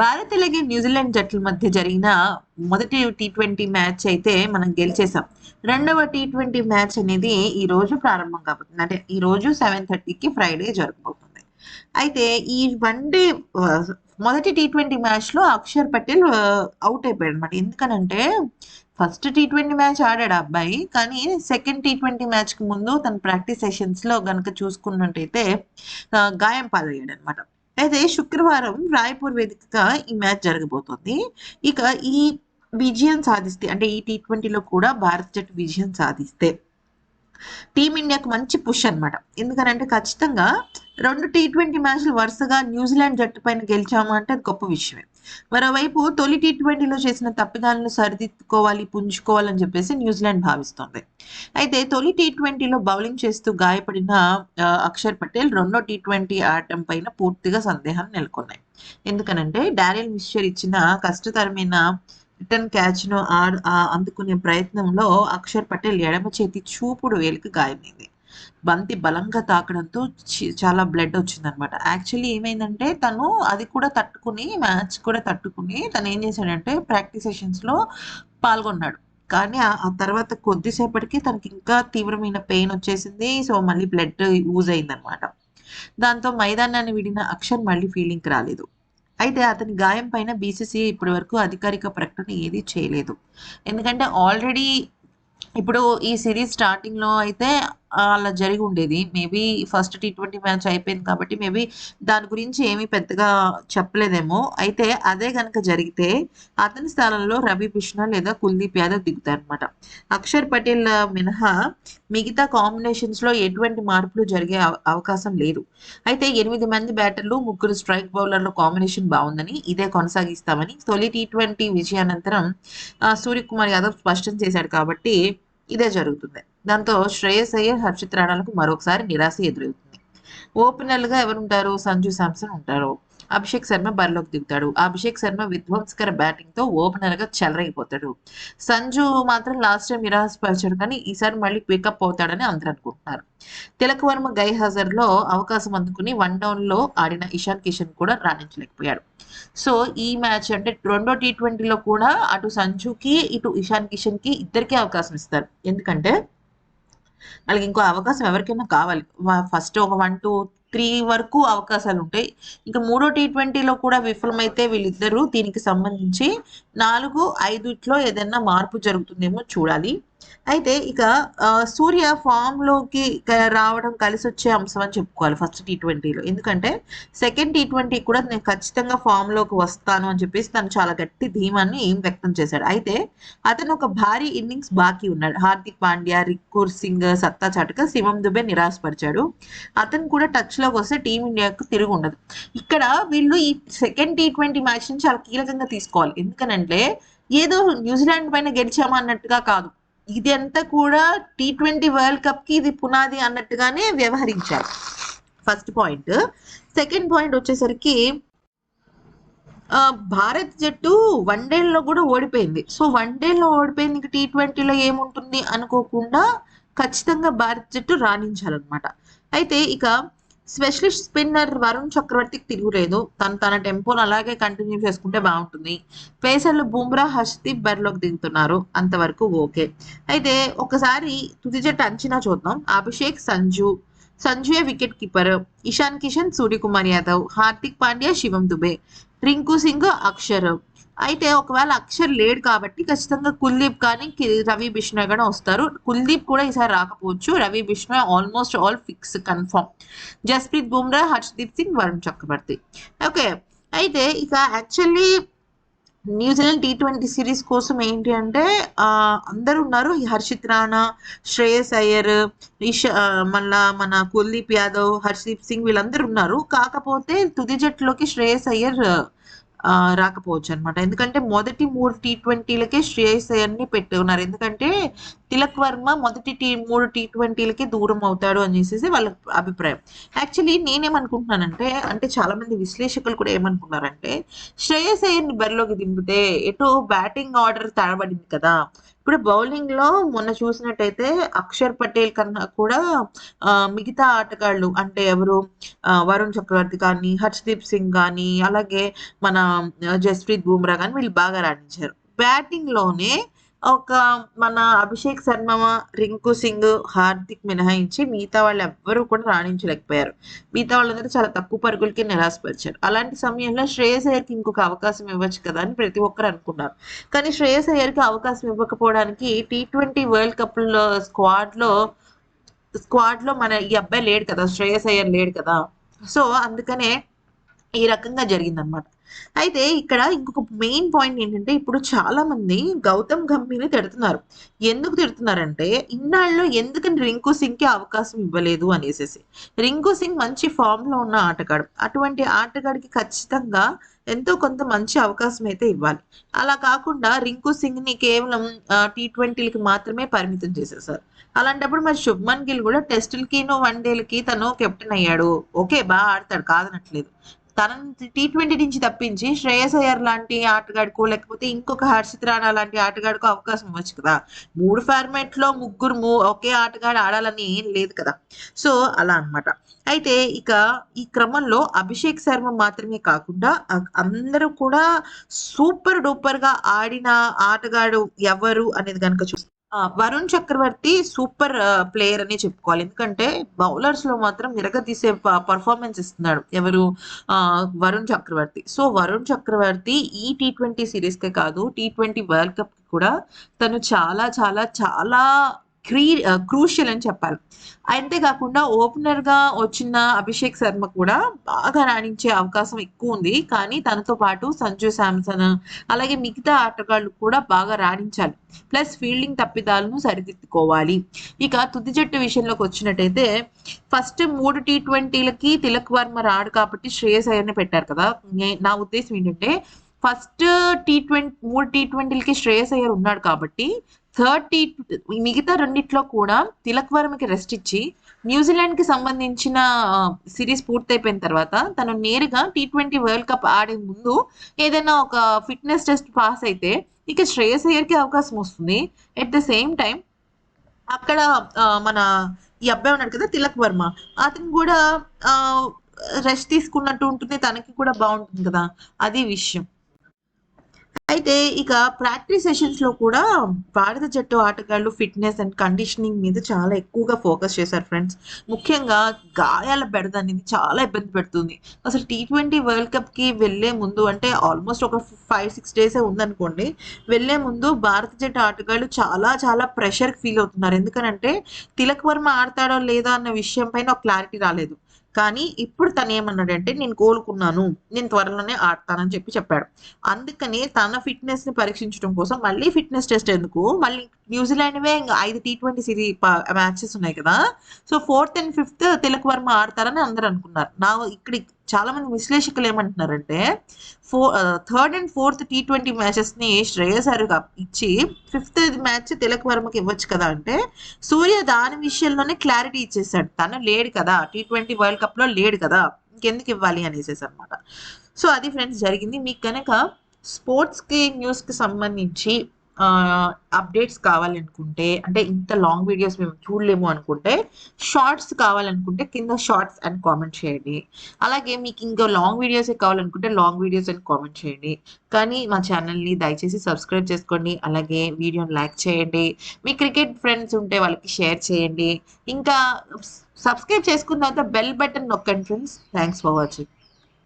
భారత్ అలాగే న్యూజిలాండ్ జట్ల మధ్య జరిగిన మొదటి టీ ట్వంటీ మ్యాచ్ అయితే మనం గెలిచేసాం రెండవ టీ ట్వంటీ మ్యాచ్ అనేది ఈ రోజు ప్రారంభం కాబోతుంది. అంటే ఈ రోజు సెవెన్ థర్టీకి ఫ్రైడే జరగబోతుంది. అయితే ఈ వన్ డే మొదటి టీ ట్వంటీ మ్యాచ్లో అక్షర్ పటేల్ అవుట్ అయిపోయాడు అనమాట ఎందుకనంటే ఫస్ట్ టీ ట్వంటీ మ్యాచ్ ఆడాడు ఆ అబ్బాయి. కానీ సెకండ్ టీ ట్వంటీ మ్యాచ్కి ముందు తన ప్రాక్టీస్ సెషన్స్లో లో చూసుకున్నట్టయితే గాయం పాలయ్యాడు అనమాట అయితే శుక్రవారం రాయ్పూర్ వేదికగా ఈ మ్యాచ్ జరగబోతోంది. ఇక ఈ విజయం సాధిస్తే అంటే ఈ టీ ట్వంటీలో కూడా భారత జట్టు విజయం సాధిస్తే టీమిండియాకు మంచి పుష్ అన్నమాట. ఎందుకనంటే ఖచ్చితంగా రెండు టీ ట్వంటీ మ్యాచ్లు వరుసగా న్యూజిలాండ్ జట్టు పైన గెలిచాము అంటే అది గొప్ప విషయమే. మరోవైపు తొలి టీ ట్వంటీలో చేసిన తప్పిదాలను సరిదిద్దుకోవాలి పుంజుకోవాలని చెప్పేసి న్యూజిలాండ్ భావిస్తోంది. అయితే తొలి టీ ట్వంటీలో బౌలింగ్ చేస్తూ గాయపడిన అక్షర్ పటేల్ రెండో టీ ట్వంటీ ఆడటం పైన పూర్తిగా సందేహాలు నెలకొన్నాయి. ఎందుకనంటే డారియల్ మిస్చర్ ఇచ్చిన కష్టతరమైన రిటర్న్ క్యాచ్ను ఆ అందుకునే ప్రయత్నంలో అక్షర్ పటేల్ ఎడమ చేతి చూపుడు వేలికి గాయమైంది. బంతి బలంగా తాకడంతో చి- చాలా బ్లడ్ వచ్చిందనమాట. యాక్చువల్లీ ఏమైందంటే తను అది కూడా తట్టుకుని మ్యాచ్ కూడా తట్టుకుని తను ఏం చేశాడంటే ప్రాక్టీస్ సెషన్స్లో పాల్గొన్నాడు. కానీ ఆ తర్వాత కొద్దిసేపటికి తనకి ఇంకా తీవ్రమైన పెయిన్ వచ్చేసింది. సో మళ్ళీ బ్లడ్ యూజ్ అయిందనమాట. దాంతో మైదానాన్ని విడిన అక్షర్ మళ్ళీ ఫీలింగ్ రాలేదు. అయితే అతని గాయం పైన బీసీసీఐ ఇప్పటి వరకు అధికారిక ప్రకటన ఏదీ చేయలేదు. ఎందుకంటే ఆల్రెడీ ఇప్పుడు ఈ సిరీస్ స్టార్టింగ్లో అయితే అలా జరిగి ఉండేది. Maybe first T twenty match అయిపోయింది కాబట్టి మేబీ దాని గురించి ఏమీ పెద్దగా చెప్పలేదేమో. అయితే అదే కనుక జరిగితే అతని స్థానంలో రవి కృష్ణ లేదా కుల్దీప్ యాదవ్ దిగుతారనమాట అక్షర్ పటేల్ మినహా మిగతా కాంబినేషన్స్లో ఎటువంటి మార్పులు జరిగే అవకాశం లేదు. అయితే ఎనిమిది మంది బ్యాటర్లు ముగ్గురు స్ట్రైక్ బౌలర్ల కాంబినేషన్ బాగుందని ఇదే కొనసాగిస్తామని తొలి టీ ట్వంటీ విజయానంతరం సూర్యకుమార్ యాదవ్ స్పష్టం చేశాడు కాబట్టి ఇదే జరుగుతుంది. దాంతో శ్రేయస్ అయ్యర్ హర్షిత్ రాణాలకు మరొకసారి నిరాశ ఎదురవుతుంది. ఓపెనర్లుగా ఎవరుంటారు? సంజు శాంసన్ ఉంటారు. అభిషేక్ శర్మ బరిలోకి దిగుతాడు. అభిషేక్ శర్మ విధ్వంసకర బ్యాటింగ్తో ఓపెనర్గా చెలరైపోతాడు సంజు మాత్రం లాస్ట్ టైం నిరాశపరిచాడు కానీ ఈసారి మళ్ళీ పికప్ అవుతాడని అందరూ అనుకుంటున్నారు. తిలక్ వర్మ గై హజర్లో అవకాశం అందుకుని వన్ డౌన్లో ఆడిన ఇషాన్ కిషన్ కూడా రాణించలేకపోయాడు. సో ఈ మ్యాచ్ అంటే రెండో టీ ట్వంటీలో కూడా అటు సంజుకి ఇటు ఇషాన్ కిషన్కి ఇద్దరికీ అవకాశం ఇస్తారు. ఎందుకంటే వాళ్ళకి ఇంకో అవకాశం ఎవరికైనా కావాలి. ఫస్ట్ ఒక వన్ టూ త్రీ వరకు అవకాశాలు ఉంటాయి. ఇంకా మూడో టీ ట్వంటీలో కూడా విఫలమైతే వీళ్ళిద్దరూ దీనికి సంబంధించి నాలుగు ఐదుట్లో ఏదైనా మార్పు జరుగుతుందేమో చూడాలి. అయితే ఇక సూర్య ఫామ్లోకి రావడం కలిసి వచ్చే అంశం అని చెప్పుకోవాలి ఫస్ట్ టీ ట్వంటీలో. ఎందుకంటే సెకండ్ టీ ట్వంటీ కూడా నేను ఖచ్చితంగా ఫామ్లోకి వస్తాను అని చెప్పేసి తను చాలా గట్టి ధీమాన్ని వ్యక్తం చేశాడు. అయితే అతను ఒక భారీ ఇన్నింగ్స్ బాకీ ఉన్నాడు. హార్దిక్ పాండ్యా రిక్కూర్ సింగ్ సత్తా చాటుక శివం దుబే నిరాశపరిచాడు. అతను కూడా టచ్లోకి వస్తే టీమిండియాకు తిరిగి ఉండదు. ఇక్కడ వీళ్ళు ఈ సెకండ్ టీ ట్వంటీ మ్యాచ్ని చాలా కీలకంగా తీసుకోవాలి. ఎందుకనంటే ఏదో న్యూజిలాండ్ పైన గెలిచామా అన్నట్టుగా కాదు. ఇది అంతా కూడా టీ ట్వంటీ వరల్డ్ కప్కి ఇది పునాది అన్నట్టుగానే వ్యవహరించారు. ఫస్ట్ పాయింట్ సెకండ్ పాయింట్ వచ్చేసరికి భారత్ జట్టు వన్లో కూడా ఓడిపోయింది. సో వన్ డేలో ఓడిపోయింది ఇంకా టీ ట్వంటీలో ఏముంటుంది అనుకోకుండా ఖచ్చితంగా భారత్ జట్టు రాణించాలన్నమాట. అయితే ఇక స్పెషలిస్ట్ స్పిన్నర్ వరుణ్ చక్రవర్తికి తిరుగులేదు. తను తన టెంపోను అలాగే కంటిన్యూ చేసుకుంటే బాగుంటుంది. పేసర్లు బుమ్రా హర్షదీప్ బరిలోకి దిగుతున్నారు. అంతవరకు ఓకే. అయితే ఒకసారి తుది జట్టు అంచనా చూద్దాం. అభిషేక్ సంజు సంజుయే వికెట్ కీపర్ ఇషాన్ కిషన్ సూర్యకుమార్ యాదవ్ హార్దిక్ పాండ్యా శివం దుబే రింకు సింగ్ అక్షర్ అయితే ఒకవేళ అక్షర్ లేడు కాబట్టి ఖచ్చితంగా కుల్దీప్ కానీ కి- రవి బిష్ణ కూడా వస్తారు. కుల్దీప్ కూడా ఈసారి రాకపోవచ్చు. Ravi Bishnoi almost all fix confirm Jasprit Bumrah Harshdeep Singh Varun Chakravarthy okay అయితే ఇక actually New Zealand T twenty series కోసం ఏంటి అంటే ఆ, ఉన్నారు. ఈ హర్షిత్ రాణా శ్రేయస్ అయ్యర్ ఇష మళ్ళా మన కుల్దీప్ యాదవ్ హర్షదీప్ సింగ్ వీళ్ళందరూ ఉన్నారు. కాకపోతే తుది జట్టులోకి శ్రేయస్ అయ్యర్ రాకపోవచ్చు అనమాట ఎందుకంటే మొదటి మూడు టీ ట్వంటీలకే శ్రేయస్ అయ్యర్ని పెట్టి ఉన్నారు ఎందుకంటే తిలక్ వర్మ మొదటి టీ మూడు టీ ట్వంటీలకే దూరం అవుతాడు అని చేసేసి వాళ్ళ అభిప్రాయం. యాక్చువల్లీ నేనేమనుకుంటున్నానంటే అంటే చాలా మంది విశ్లేషకులు కూడా ఏమనుకున్నారంటే శ్రేయస్ అయ్యర్ని బరిలోకి దింపితే ఎటు బ్యాటింగ్ ఆర్డర్ తడబడింది కదా. ఇప్పుడు బౌలింగ్లో మొన్న చూసినట్టయితే అక్షర్ పటేల్ కన్నా కూడా మిగతా ఆటగాళ్ళు అంటే ఎవరు వరుణ్ చక్రవర్తి కానీ, హర్షదీప్ సింగ్ కానీ అలాగే మన జస్ప్రీత్ బూమ్రా కానీ వీళ్ళు బాగా రాణించారు. బ్యాటింగ్‌లోనే ఒక మన అభిషేక్ శర్మ, రింకు సింగ్, హార్దిక్ మినహాయించి మిగతా వాళ్ళు ఎవ్వరూ కూడా రాణించలేకపోయారు. మిగతా వాళ్ళందరూ చాలా తక్కువ పరుగులకే నిరాశపరిచారు. అలాంటి సమయంలో శ్రేయస్ అయ్యర్‌కి ఇంకొక అవకాశం ఇవ్వచ్చు కదా! అని ప్రతి ఒక్కరు అనుకున్నారు. కానీ శ్రేయస్ అయ్యర్‌కి అవకాశం ఇవ్వకపోవడానికి టీ20 వరల్డ్ కప్‌లో స్క్వాడ్‌లో స్క్వాడ్‌లో మన ఈ అబ్బాయి లేడు కదా! శ్రేయస్ అయ్యర్ లేడు కదా! సో, అందుకనే ఈ రకంగా జరిగిందనమాట. అయితే ఇక్కడ ఇంకొక మెయిన్ పాయింట్ ఏంటంటే ఇప్పుడు చాలామంది గౌతమ్ గంభీర్‌ని తిడుతున్నారు. ఎందుకు తిడుతున్నారంటే ఇన్నాళ్ళు ఎందుకని రింకు సింగ్‌కి అవకాశం ఇవ్వలేదు అనేసి రింకు సింగ్ మంచి ఫార్మ్‌లో ఉన్న ఆటగాడు. అటువంటి ఆటగాడికి ఖచ్చితంగా ఎంతో కొంత మంచి అవకాశం అయితే ఇవ్వాలి. అలా కాకుండా రింకు సింగ్‌ని కేవలం టీ ట్వంటీలకి మాత్రమే పరిమితం చేసేసారు. అలాంటప్పుడు మరి శుభ్మన్ గిల్ కూడా టెస్టులకిను, వన్‌డేలకి తను కెప్టెన్ అయ్యాడు. ఓకే. బా ఆడతాడు కాదనట్లేదు. తనని టీ20 నుంచి తప్పించి శ్రేయస్ అయ్యర్ లాంటి ఆటగాడికో, లేకపోతే ఇంకొక హర్షిత్ రాణా లాంటి ఆటగాడికో అవకాశం ఇవ్వచ్చు కదా! మూడు ఫార్మాట్లో ముగ్గురు మూ ఒకే ఆటగాడు ఆడాలని ఏం లేదు కదా! సో, అలా అన్నమాట. అయితే ఇక ఈ క్రమంలో అభిషేక్ శర్మ మాత్రమే కాకుండా అందరూ కూడా సూపర్ డూపర్గా ఆడిన ఆటగాడు ఎవరు అనేది కనుక చూస్తే వరుణ్ చక్రవర్తి సూపర్ ప్లేయర్ అని చెప్పుకోవాలి. ఎందుకంటే బౌలర్స్లో మాత్రం నిరగతీసే పర్ఫార్మెన్స్ ఇస్తున్నాడు. ఎవరు వరుణ్ చక్రవర్తి. సో, వరుణ్ చక్రవర్తి ఈ టీ ట్వంటీ సిరీస్కే కాదు టీ20 వరల్డ్ కప్ కూడా తను చాలా చాలా చాలా క్రీ క్రూషియల్ అని చెప్పాలి. అంతేకాకుండా ఓపెనర్ ఓపెనర్‌గా వచ్చిన అభిషేక్ శర్మ కూడా బాగా రాణించే అవకాశం ఎక్కువ ఉంది కానీ తనతో పాటు సంజు శాంసన్ అలాగే మిగతా ఆటగాళ్ళు కూడా బాగా రాణించాలి. Plus fielding తప్పిదాలను సరిదిద్దుకోవాలి. ఇక తుది జట్టు విషయంలోకి వచ్చినట్టయితే ఫస్ట్ 3 టీ20లకి తిలక్ వర్మ రాడు కాబట్టి శ్రేయస్ అయ్యర్‌ని పెట్టారు కదా! నా ఉద్దేశం ఏంటంటే ఫస్ట్ టీ20 3 టీ20లకి శ్రేయస్ అయ్యర్ ఉన్నాడు కాబట్టి థర్డ్ టీ మిగతా రెండిట్లో కూడా తిలక్ వర్మకి రెస్ట్ ఇచ్చి న్యూజిలాండ్‌కి సంబంధించిన సిరీస్ పూర్తయిపోయిన తర్వాత తను నేరుగా టీ20 వరల్డ్ కప్ ఆడే ముందు ఏదైనా ఒక ఫిట్‌నెస్ టెస్ట్ పాస్ అయితే ఇక శ్రేయస్ అయ్యర్‌కి అవకాశం వస్తుంది. ఎట్ ద సేమ్ టైం అక్కడ మన ఈ అబ్బాయి ఉన్నాడు కదా! తిలక్ వర్మ. అతను కూడా రెస్ట్ తీసుకున్నట్టు ఉంటుంది. తనకి కూడా బాగుంటుంది కదా! అది విషయం. అయితే ఇక ప్రాక్టీస్ సెషన్స్‌లో కూడా భారత జట్టు ఆటగాళ్ళు ఫిట్‌నెస్ అండ్ కండిషనింగ్ మీద చాలా ఎక్కువగా ఫోకస్ చేశారు ఫ్రెండ్స్. ముఖ్యంగా గాయాల బెడద అనేది చాలా ఇబ్బంది పెడుతుంది. అసలు టీ20 వరల్డ్ కప్‌కి వెళ్ళే ముందు అంటే ఆల్మోస్ట్ ఒక 5, 6 డేసే ఉందనుకోండి. వెళ్ళే ముందు భారత జట్టు ఆటగాళ్ళు చాలా చాలా ప్రెషర్ ఫీల్ అవుతున్నారు. ఎందుకనంటే తిలక్ వర్మ ఆడతాడో లేదా అన్న విషయం పైన ఒక క్లారిటీ రాలేదు. కానీ ఇప్పుడు తను ఏమన్నాడంటే నేను కోలుకున్నాను. నేను త్వరలోనే ఆడతానని చెప్పి చెప్పాడు. అందుకని తన ఫిట్‌నెస్‌ని పరీక్షించడం కోసం మళ్ళీ ఫిట్‌నెస్ టెస్ట్ ఎందుకు మళ్ళీ న్యూజిలాండ్‌వే ఇంగ 5 టీ20 సిరీ మ్యాచెస్ ఉన్నాయి కదా! So, fourth and fifth Tilak Varma ఆడతారని అందరూ అనుకున్నారు. నా ఇక్కడ చాలామంది విశ్లేషకులు ఏమంటున్నారంటే ఫో థర్డ్ అండ్ ఫోర్త్ టీ20 మ్యాచెస్‌ని శ్రేయస్ అయ్యర్‌కి ఇచ్చి ఫిఫ్త్ మ్యాచ్ తిలక్ వర్మకి ఇవ్వచ్చు కదా! అంటే సూర్య దాని విషయంలోనే క్లారిటీ ఇచ్చేసాడు. తను లేడు కదా! టీ20 వరల్డ్ కప్‌లో లేడు కదా! ఇంకెందుకు ఇవ్వాలి అనేసేసనమాట. సో, అది ఫ్రెండ్స్ జరిగింది. మీకు కనుక స్పోర్ట్స్‌కి, న్యూస్‌కి సంబంధించి అప్డేట్స్ కావాలనుకుంటే అంటే ఇంత లాంగ్ వీడియోస్ మేము చూడలేము అనుకుంటే షార్ట్స్ కావాలనుకుంటే కింద షార్ట్స్ అని కామెంట్ చేయండి. అలాగే మీకు ఇంకా లాంగ్ వీడియోసే కావాలనుకుంటే లాంగ్ వీడియోస్ అని కామెంట్ చేయండి. కానీ మా ఛానల్‌ని దయచేసి సబ్స్క్రైబ్ చేసుకోండి. అలాగే వీడియోని లైక్ చేయండి. మీ క్రికెట్ ఫ్రెండ్స్ ఉంటే వాళ్ళకి షేర్ చేయండి. ఇంకా సబ్స్క్రైబ్ చేసుకున్న తర్వాత బెల్ బటన్ నొక్కండి ఫ్రెండ్స్. Thanks for watching.